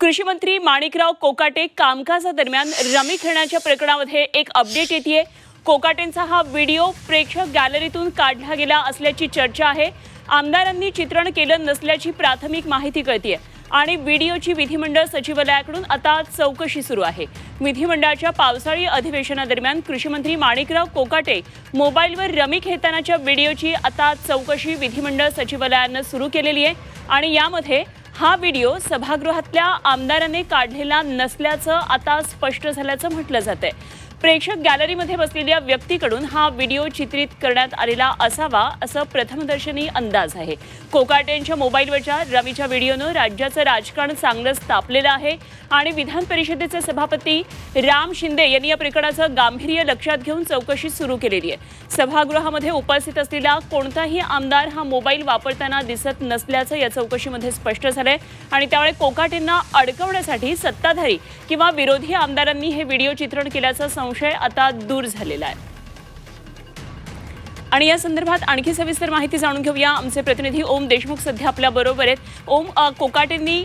कृषी मंत्री माणिकराव कोकाटे कामकाजादरम्यान रमी खेळण्याच्या प्रकरणामध्ये एक अपडेट येते कोकाटेंचा हा व्हिडिओ प्रेक्षक गॅलरीतून काढला गेला असल्याची चर्चा आहे. आमदारांनी चित्रण केलं नसल्याची प्राथमिक माहिती कळतीये. आणि व्हिडिओची विधिमंडळ सचिवालयाकडून आता चौकशी सुरू आहे. विधिमंडळाच्या पावसाळी अधिवेशनादरम्यान कृषीमंत्री माणिकराव कोकाटे मोबाईलवर रमी खेळतानाच्या व्हिडिओची आता चौकशी विधिमंडळ सचिवालयानं सुरू केलेली आहे. आणि यामध्ये हा व्हिडिओ सभागृहातल्या आमदाराने काढलेला नसल्याचं आता स्पष्ट झाल्याचं म्हटलं जात आहे प्रेक्षक गॅलरीमध्ये बसलेल्या व्यक्तीकडून हा व्हिडिओ चित्रित करण्यात आलेला असावा असं प्रथमदर्शनी अंदाज आहे. कोकाटेंच्या मोबाईलवरच्या रवीच्या व्हिडिओनं राज्याचं राजकारण चांगलंच तापलेलं आहे आणि विधान परिषदेचे सभापती राम शिंदे यांनी या प्रकरणाचं गांभीर्य लक्षात घेऊन चौकशी सुरू केलेली आहे. सभागृहामध्ये उपस्थित असलेला कोणताही आमदार हा मोबाईल वापरताना दिसत नसल्याचं या चौकशीमध्ये स्पष्ट झालंय आणि त्यामुळे कोकाटेंना अडकवण्यासाठी सत्ताधारी किंवा विरोधी आमदारांनी हे व्हिडिओ चित्रण केल्याचं संशय आता दूर झालेला आहे. आणि या संदर्भात आणखी सविस्तर माहिती जाणून घेऊया. आमचे प्रतिनिधी ओम देशमुख सध्या आपल्या बरोबर आहेत. ओम कोकाटेंनी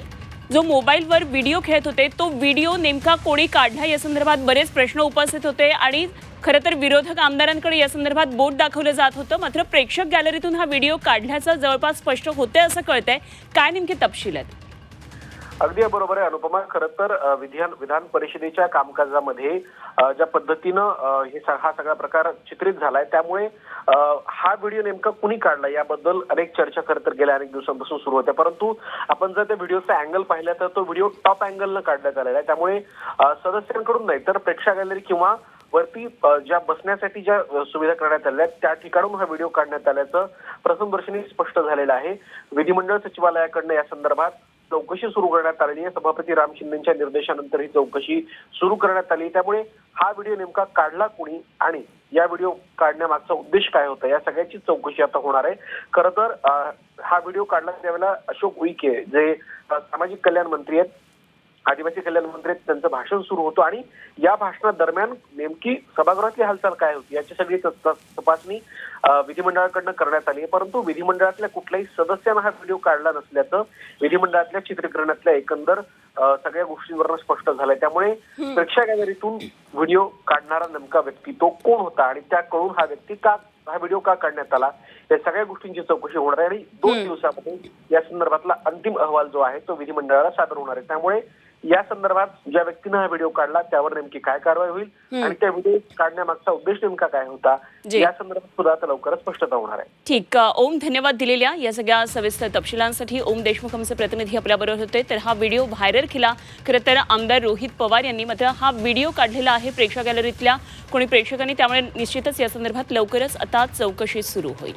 जो मोबाईलवर व्हिडिओ खेळत होते तो व्हिडिओ नेमका कोणी काढला? या संदर्भात बरेच प्रश्न उपस्थित होते आणि खरं तर विरोधक आमदारांकडे या संदर्भात बोट दाखवलं जात होतं. मात्र प्रेक्षक गॅलरीतून हा व्हिडिओ काढल्याचं जवळपास स्पष्ट होते असं कळतंय. काय नेमके तपशील आहेत? अगदी बरोबर आहे अनुपमा. खरं तर विधान विधान परिषदेच्या कामकाजामध्ये ज्या पद्धतीनं हे स- हा सगळा प्रकार चित्रित झालाय त्यामुळे हा व्हिडिओ नेमका कुणी काढला याबद्दल अनेक चर्चा खरं तर गेल्या अनेक दिवसांपासून सुरू होत्या. परंतु आपण जर त्या व्हिडिओचा अँगल पाहिला तर तो व्हिडिओ टॉप अँगलनं काढण्यात आलेला आहे. त्यामुळे सदस्यांकडून नाही तर प्रेक्षक गॅलरी किंवा वरती ज्या बसण्यासाठी ज्या सुविधा करण्यात आल्या आहेत, त्या ठिकाणून हा व्हिडिओ काढण्यात आल्याचं प्रथमदर्शनी स्पष्ट झालेलं आहे. विधिमंडळ सचिवालयाकडनं या संदर्भात चौकशी सुरू करण्यात आलेली आहे. सभापती राम शिंदेच्या निर्देशानंतर ही चौकशी सुरू करण्यात आली. त्यामुळे हा व्हिडिओ नेमका काढला कुणी आणि या व्हिडिओ काढण्यामागचा उद्देश काय होता या सगळ्याची चौकशी आता होणार आहे. खरं तर हा व्हिडिओ काढला त्यावेळेला अशोक उईके जे सामाजिक कल्याण मंत्री आहेत आदिवासी कल्याण मंत्री त्यांचं भाषण सुरू होतं आणि या भाषणादरम्यान नेमकी सभागृहातली हालचाल काय होती याची सगळी तपासणी विधिमंडळाकडनं करण्यात आली आहे. परंतु विधिमंडळातल्या कुठल्याही सदस्यानं हा व्हिडिओ काढला नसल्याचं विधिमंडळातल्या चित्रीकरणातल्या एकंदर सगळ्या गोष्टींवरनं स्पष्ट झालंय. त्यामुळे प्रेक्षक गॅलरीतून व्हिडिओ काढणारा नेमका व्यक्ती तो कोण होता आणि त्याकडून हा व्यक्ती का हा व्हिडिओ का काढण्यात आला या सगळ्या गोष्टींची चौकशी होणार आहे आणि दोन दिवसामध्ये या संदर्भातला अंतिम अहवाल जो आहे तो विधिमंडळाला सादर होणार आहे. त्यामुळे या संदर्भात ज्या व्यक्तीनं हा व्हिडिओ काढला त्यावर नेमकी काय कारवाई होईल आणि त्या व्हिडिओ काढण्यामागचा उद्देश नेमका काय होता. या संदर्भात सुद्धा आता लवकरच स्पष्टता होणार आहे. ठीक ओम धन्यवाद दिलेल्या या सगळ्या सविस्तर तपशिलांसाठी. ओम देशमुख आमचे प्रतिनिधी आपल्याबरोबर होते. तर हा व्हिडिओ व्हायरल केला. खरं तर आमदार रोहित पवार यांनी मात्र हा व्हिडिओ काढलेला आहे प्रेक्षक गॅलरीतल्या कोणी प्रेक्षकांनी त्यामुळे निश्चितच या संदर्भात लवकरच आता चौकशी सुरू होईल.